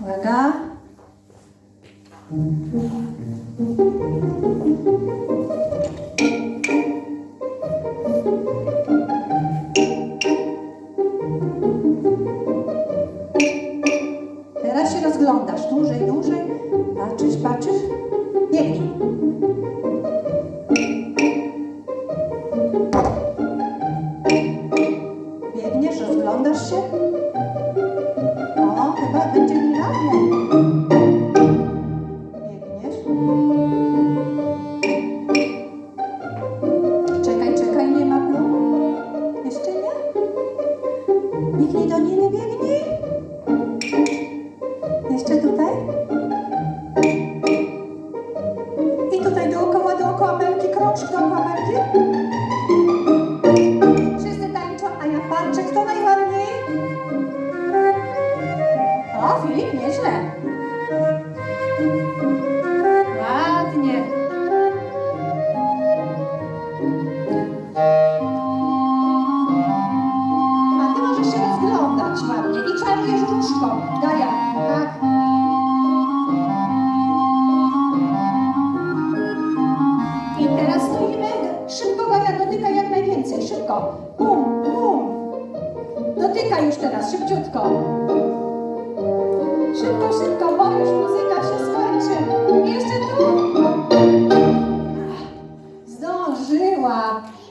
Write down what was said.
Uwaga. Teraz się rozglądasz dłużej, dłużej. Patrzysz, patrzysz. Biegnij. Biegniesz, rozglądasz się. Biegnij do Niny, biegnij. Jeszcze tutaj. I tutaj dookoła, dookoła belki, krąż dookoła belki. Wszyscy tańczą, a ja patrzę, kto najładniej. O, Filip, nieźle. Czarujesz różką. Gaja, tak. I teraz stoimy. Szybko, Gaja, dotykaj jak najwięcej. Szybko. Bum, bum. Dotykaj już teraz, szybciutko. Szybko, szybko,